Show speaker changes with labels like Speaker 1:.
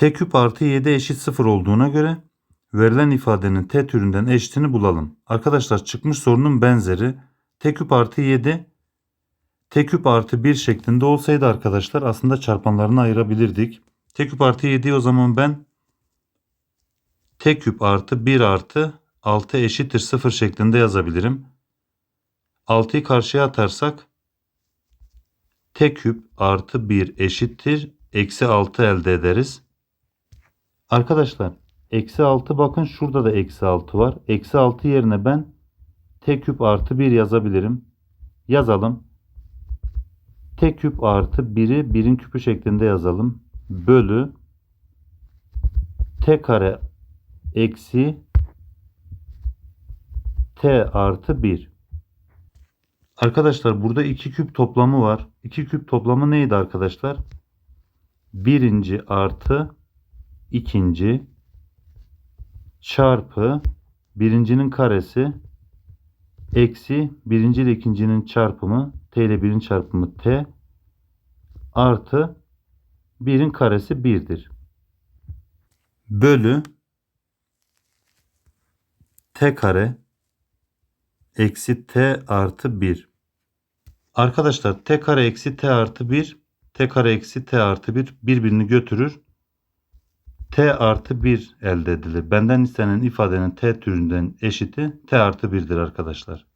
Speaker 1: t küp artı 7 eşit 0 olduğuna göre verilen ifadenin t türünden eşitini bulalım. Arkadaşlar çıkmış sorunun benzeri t küp artı 7 t küp artı 1 şeklinde olsaydı arkadaşlar aslında çarpanlarını ayırabilirdik. t küp artı 7'yi o zaman ben t küp artı 1 artı 6 eşittir 0 şeklinde yazabilirim. 6'yı karşıya atarsak t küp artı 1 eşittir eksi 6 elde ederiz. Arkadaşlar eksi 6 bakın şurada da eksi 6 var. Eksi 6 yerine ben t küp artı 1 yazabilirim. Yazalım. t küp artı 1'i 1'in küpü şeklinde yazalım. Bölü t kare eksi t artı 1. Arkadaşlar burada 2 küp toplamı var. 2 küp toplamı neydi arkadaşlar? Birinci artı ikinci çarpı birincinin karesi eksi birinci ile ikincinin çarpımı t ile birin çarpımı t artı birin karesi 1'dir. Bölü t kare eksi t artı 1. Arkadaşlar t kare eksi t artı 1 t kare eksi t artı 1 birbirini götürür. T artı 1 elde edilir. Benden istenen ifadenin t türünden eşiti t artı 1'dir arkadaşlar.